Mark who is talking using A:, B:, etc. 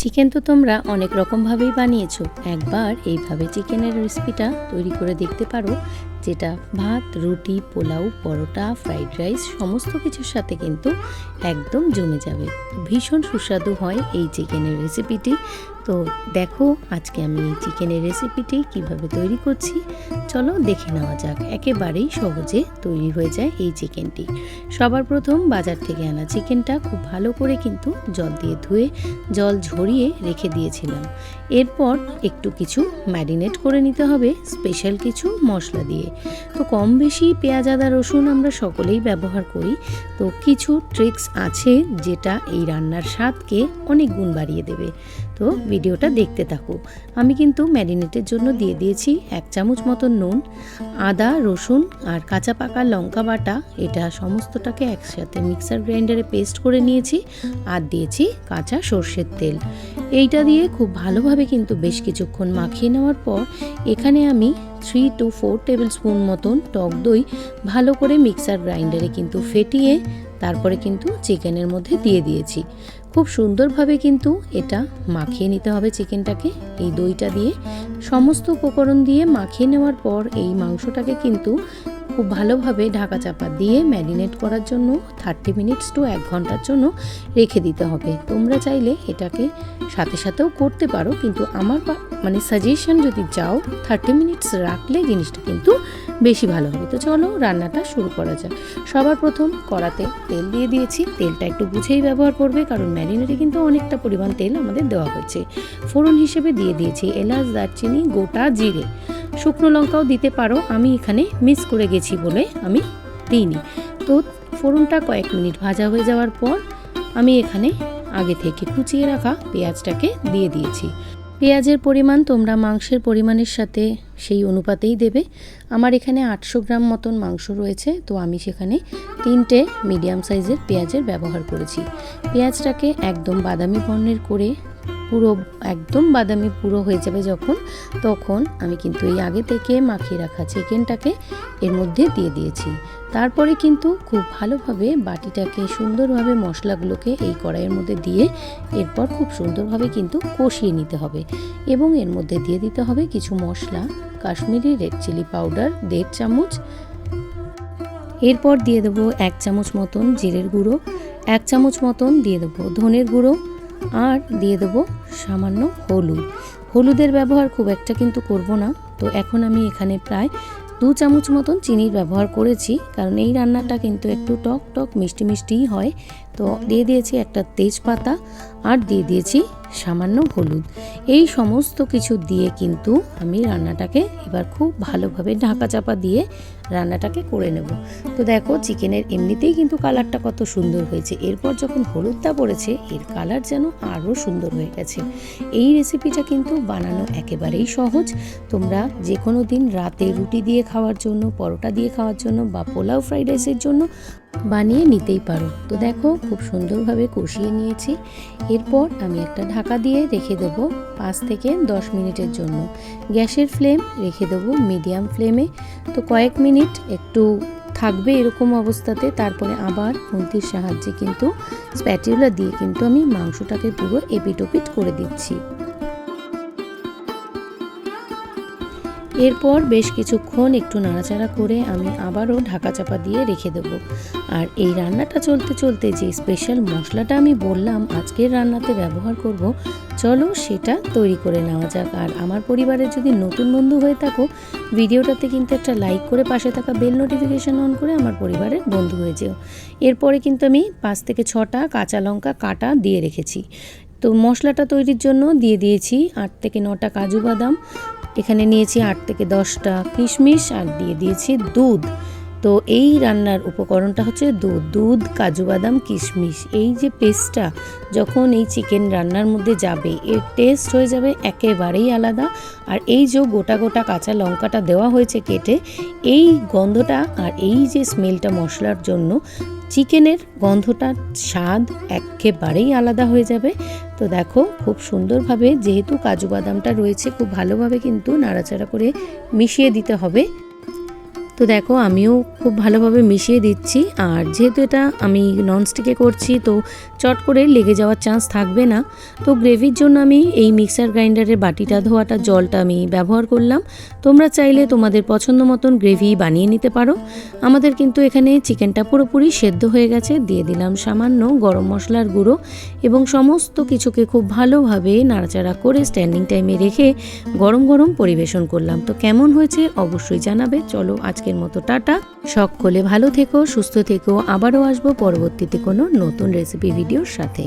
A: Chicken তো তোমরা অনেক রকমভাবেই বানিয়েছো। একবার এইভাবে চিকেনের রেসিপিটা তৈরি করে দেখতে পারো। যেটা ভাত, রুটি, পোলাও, পরোটা, ফ্রাইড রাইস, সমস্ত কিছুর সাথে কিন্তু একদম জমে যাবে। ভীষণ সুস্বাদু হয় এই চিকেনের রেসিপিটি। তো দেখো আজকে আমি এই চিকেনের রেসিপিটি কীভাবে তৈরি করছি। চলো দেখে নেওয়া যাক। একেবারেই সহজে তৈরি হয়ে যায় এই চিকেনটি। সবার প্রথম বাজার থেকে আনা চিকেনটা খুব ভালো করে কিন্তু জল দিয়ে ধুয়ে, জল ঝরিয়ে রেখে দিয়েছিলাম। এরপর একটু কিছু ম্যারিনেট করে নিতে হবে, স্পেশাল কিছু মশলা দিয়ে। তো কম বেশি পেঁয়াজ, আদা, রসুন আমরা সকলেই ব্যবহার করি। তো কিছু ট্রিক্স আছে যেটা এই রান্নার স্বাদকে অনেক গুণ বাড়িয়ে দেবে। তো ভিডিওটা দেখতে থাকো। আমি কিন্তু ম্যারিনেটের জন্য দিয়ে দিয়েছি এক চামচ মতো নুন, আদা, রসুন আর কাঁচা পাকা লঙ্কা বাটা। এটা সমস্তটাকে একসাথে মিক্সার গ্রাইন্ডারে পেস্ট করে নিয়েছি আর দিয়েছি কাঁচা সর্ষের তেল। এইটা দিয়ে খুব ভালোভাবে কিন্তু বেশ কিছুক্ষণ মাখিয়ে নেওয়ার পর এখানে আমি three two four tablespoon মতন টক দই ভালো করে মিক্সার গ্রাইন্ডারে কিন্তু ফেটিয়ে তারপরে কিন্তু চিকেনের মধ্যে দিয়ে দিয়েছি। খুব সুন্দরভাবে কিন্তু এটা মাখিয়ে নিতে হবে চিকেনটাকে। এই দইটা দিয়ে সমস্ত উপকরণ দিয়ে মাখিয়ে নেওয়ার পর এই মাংসটাকে কিন্তু খুব ভালোভাবে ঢাকা চাপা দিয়ে ম্যারিনেট করার জন্য থার্টি মিনিটস টু এক ঘণ্টার জন্য রেখে দিতে হবে। তোমরা চাইলে এটাকে সাথে সাথেও করতে পারো, কিন্তু আমার মানে সাজেশন যদি যাও, থার্টি মিনিটস রাখলে জিনিসটা কিন্তু বেশি ভালো হবে। তো চলো রান্নাটা শুরু করা যাক। সবার প্রথম কড়াতে তেল দিয়ে দিয়েছি। তেলটা একটু বুঝেই ব্যবহার করবে, কারণ ম্যারিনেটে কিন্তু অনেকটা পরিমাণ তেল আমাদের দেওয়া হয়েছে। ফোড়ন হিসেবে দিয়ে দিয়েছি এলাচ, দারচিনি, গোটা জিরে। শুকনো লঙ্কাও দিতে পারো। আমি এখানে মিস করে গেছি বলে আমি দিইনি। তো ফোড়নটা কয়েক মিনিট ভাজা হয়ে যাওয়ার পর আমি এখানে আগে থেকে কুচিয়ে রাখা পেঁয়াজটাকে দিয়ে দিয়েছি। পেঁয়াজের পরিমাণ তোমরা মাংসের পরিমাণের সাথে সেই অনুপাতেই দেবে। আমার এখানে আটশো গ্রাম মতন মাংস রয়েছে, তো আমি সেখানে তিনটে মিডিয়াম সাইজের পেঁয়াজের ব্যবহার করেছি। পেঁয়াজটাকে একদম বাদামি বর্ণের করে পুরো একদম বাদামি পুরো হয়ে যাবে যখন, তখন আমি কিন্তু এই আগে থেকে মাখিয়ে রাখা চিকেনটাকে এর মধ্যে দিয়ে দিয়েছি। তারপরে কিন্তু খুব ভালোভাবে বাটিটাকে সুন্দরভাবে মশলাগুলোকে এই কড়াইয়ের মধ্যে দিয়ে এরপর খুব সুন্দরভাবে কিন্তু কষিয়ে নিতে হবে এবং এর মধ্যে দিয়ে দিতে হবে কিছু মশলা, কাশ্মীরি রেড চিলি পাউডার, দেড় চামচ। এরপর দিয়ে দেবো এক চামচ মতন জিরের গুঁড়ো, এক চামচ মতন দিয়ে দেবো ধনের গুঁড়ো আর দিয়ে দেবো সামান্য হলুদ। হলুদের ব্যবহার খুব একটা কিন্তু করব না। তো এখন আমি এখানে প্রায় দু চামচ মতন চিনির ব্যবহার করেছি, কারণ এই রান্নাটা কিন্তু একটু টক টক মিষ্টি মিষ্টিই হয়। তো দিয়ে দিয়েছি একটা তেজপাতা আর দিয়ে দিয়েছি সামান্য হলুদ। এই সমস্ত কিছু দিয়ে কিন্তু আমি রান্নাটাকে এবার খুব ভালোভাবে ঢাকা চাপা দিয়ে রান্নাটাকে করে নেব। তো দেখো চিকেনের এমনিতেই কিন্তু কালারটা কত সুন্দর হয়েছে। এরপর যখন হলুদটা পড়েছে, এর কালার যেন আরও সুন্দর হয়ে গেছে। এই রেসিপিটা কিন্তু বানানো একেবারেই সহজ। তোমরা যে কোনো দিন রাতে রুটি দিয়ে খাওয়ার জন্য, পরোটা দিয়ে খাওয়ার জন্য বা পোলাও ফ্রাইড রাইসের জন্য বানিয়ে নিতেই পারো। তো দেখো, খুব সুন্দরভাবে কষিয়ে নিয়েছি। এরপর আমি একটা ঢাকা দিয়ে রেখে দেবো পাঁচ থেকে দশ মিনিটের জন্য। গ্যাসের ফ্লেম রেখে দেবো মিডিয়াম ফ্লেমে। তো কয়েক মিনিট একটু থাকবে এরকম অবস্থাতে, তারপরে আবার খুন্তির সাহায্যে কিন্তু স্প্যাটিউলা দিয়ে কিন্তু আমি মাংসটাকে পুরো এপিটোপিট করে দিচ্ছি। এরপর বেশ কিছুক্ষণ একটু নাড়াচাড়া করে আমি আবারও ঢাকা চাপা দিয়ে রেখে দেবো। আর এই রান্নাটা চলতে চলতে যে স্পেশাল মশলাটা আমি বললাম আজকের রান্নাতে ব্যবহার করব, চলো সেটা তৈরি করে নেওয়া যাক। আর আমার পরিবারের যদি নতুন বন্ধু হয়ে থাকো, ভিডিওটাতে কিন্তু একটা লাইক করে পাশে থাকা বেল নোটিফিকেশান অন করে আমার পরিবারের বন্ধু হয়ে যেও। এরপরে কিন্তু আমি পাঁচ থেকে ছটা কাঁচা লঙ্কা কাটা দিয়ে রেখেছি। তো মশলাটা তৈরির জন্য দিয়ে দিয়েছি আট থেকে নটা কাজু বাদাম এখানে নিয়েছি আট থেকে দশটা কিশমিশ আর দিয়ে দিয়েছি দুধ। তো এই রান্নার উপকরণটা হচ্ছে দুধ দুধ, কাজু বাদাম, কিশমিশ। এই যে পেস্টটা যখন এই চিকেন রান্নার মধ্যে যাবে, এর টেস্ট হয়ে যাবে একেবারেই আলাদা। আর এই যে গোটা গোটা কাঁচা লঙ্কাটা দেওয়া হয়েছে কেটে, এই গন্ধটা আর এই যে স্মেলটা মশলার জন্য চিকেনের গন্ধটার স্বাদ একেবারেই আলাদা হয়ে যাবে। তো দেখো, খুব সুন্দরভাবে যেহেতু কাজু বাদামটা রয়েছে, খুব ভালোভাবে কিন্তু নাড়াচাড়া করে মিশিয়ে দিতে হবে। তো দেখো, আমিও খুব ভালোভাবে মিশিয়ে দিচ্ছি। আর যেহেতু এটা আমি ননস্টিকে করছি, তো চট করে লেগে যাওয়ার চান্স থাকবে না। তো গ্রেভির জন্য আমি এই মিক্সার গ্রাইন্ডারের বাটিটা, ধোয়াটা, জলটা আমি ব্যবহার করলাম। তোমরা চাইলে তোমাদের পছন্দ মতন গ্রেভি বানিয়ে নিতে পারো। আমাদের কিন্তু এখানে চিকেনটা পুরোপুরি সেদ্ধ হয়ে গেছে। দিয়ে দিলাম সামান্য গরম মশলার গুঁড়ো এবং সমস্ত কিছুকে খুব ভালোভাবে নাড়াচাড়া করে স্ট্যান্ডিং টাইমে রেখে গরম গরম পরিবেশন করলাম। তো কেমন হয়েছে অবশ্যই জানাবে। চলো আজকের মতো, টাটা। সকলে ভালো থেকো, সুস্থ থেকো। আবারও আসব পরবর্তীতে কোনো নতুন রেসিপি ভিডিওর সাথে।